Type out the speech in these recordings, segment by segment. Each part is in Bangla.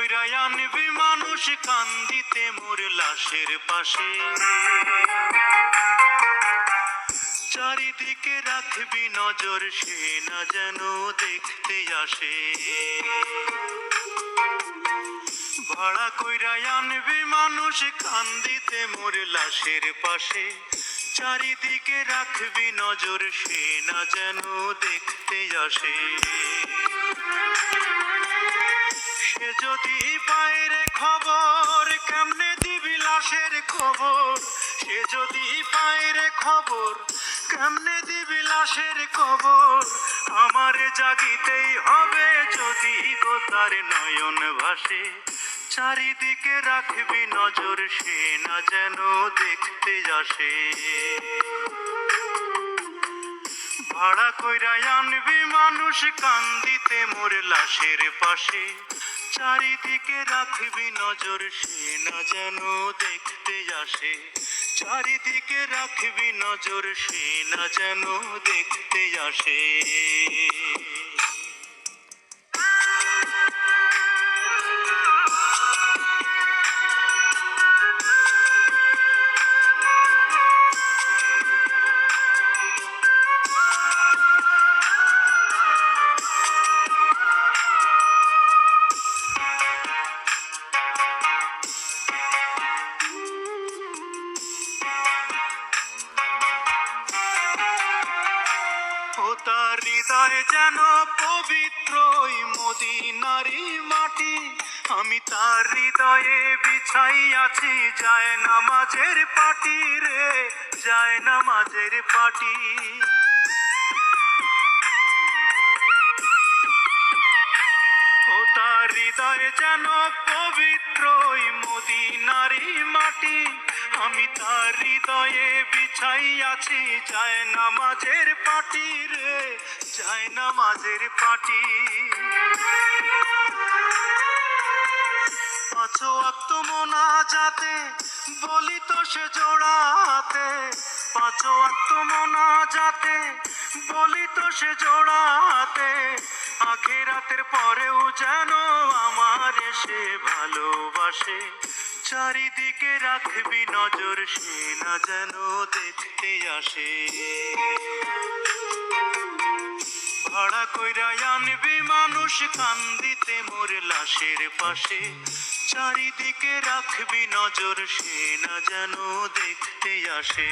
কইরা মানুষ কান্দিতে মোর লাশের পাশে। চারিদিকে রাখবি নজর, সে না যেন দেখতে আসে। ভাড়া কইরা আনবি মানুষ কান্দিতে মোর লাশের পাশে। চারিদিকে রাখবি নজর, সে না যেন দেখতে আসে। সে যদি বাইরে খবর, কেমনে দিবি লাশের খবর সে যদি বাইরে খবর, কেমনে দিবি লাশের খবর আমারে জাগিতেই হবে যদি গো তার নয়ন ভাসে চারিদিকে রাখবি নজর, সে না যেন দেখতে আসে। ভাড়া কইরা আনবি মানুষ কান্দিতে মোর লাশের পাশে। চারিদিকে রাখবি নজর, সে না যেন দেখতে আসে। চারিদিকে রাখবি নজর, সে না যেন দেখতে আসে। যেন পবিত্র মোদী মদিনারি মাটি। আমি তার হৃদয়ে বিছাই আছি যায় নামাজের পাটি রে, যায় নামাজের পাটি। হৃদয় যেন পবিত্র মদিনারি মাটি। আমি তার হৃদয়ে বিছাই আছি যায় নামাজের পাটি রে, যায় নামাজের পাটি। পাঁচো আত্ম যাতে বলি তো সে জোড়াতে। পাঁচো আত্ম যাতে বলি তো সে জোড়াতে। আখেরাতের পরেও যেন আমার সে ভালোবাসে। চারিদিকে রাখবি নজর, সে না যেন দেখতে আসে। ভাড়া কইরা আনবি মানুষ কান্দিতে মোর লাশের পাশে। চারিদিকে রাখবি নজর, সে না যেন দেখতে আসে।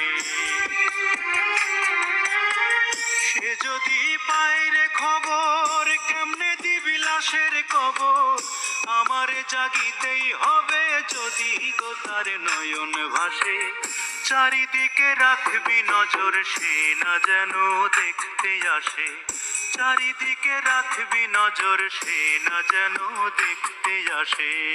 সে যদি পায়রে খবর, কেমনে দিবি লাশের কবর? আমার জাগিতেই হবে যদি গো নয়ন ভাসে। চারিদিকে রাখবি নজর, সে না যেন দেখতে আসে। চারিদিকে রাখবি নজর, সে না যেন দেখতে আসে।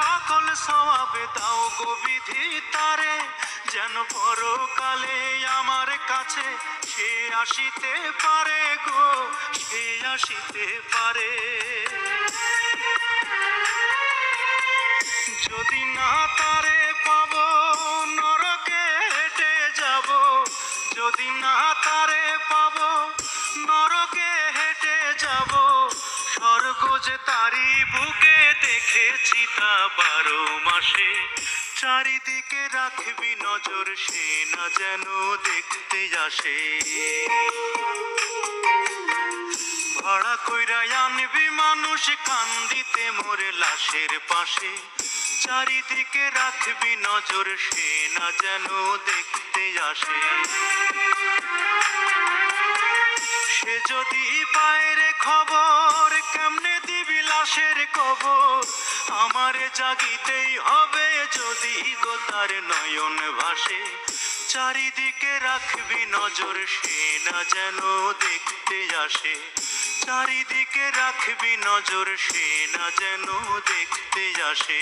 সকল সওয়াবে দাও গো তারে, যেন পরকালে আমার কাছে সে আসিতে পারে গো, সে আসিতে পারে। যদি না তারে পাব, নরকে হেঁটে যাব, যদি না তারে পাব নরকে দেখেছি তা বারো মাসে। চারিদিকে রাখবি নজর, সে না যেন দেখতে আসে। ভাড়া কইরা আনবি মানুষ কান্দিতে মোরে লাশের পাশে। চারিদিকে রাখবি নজর, সে না যেন দেখতে আসে। সে যদি পায়ের লাশের কবর। আমার জাগিতেই হবে যদি গো তার নয়ন ভাসে। চারিদিকে রাখবি নজর, সে না যেন দেখতে আসে। চারিদিকে রাখবি নজর, সে না যেন দেখতে আসে।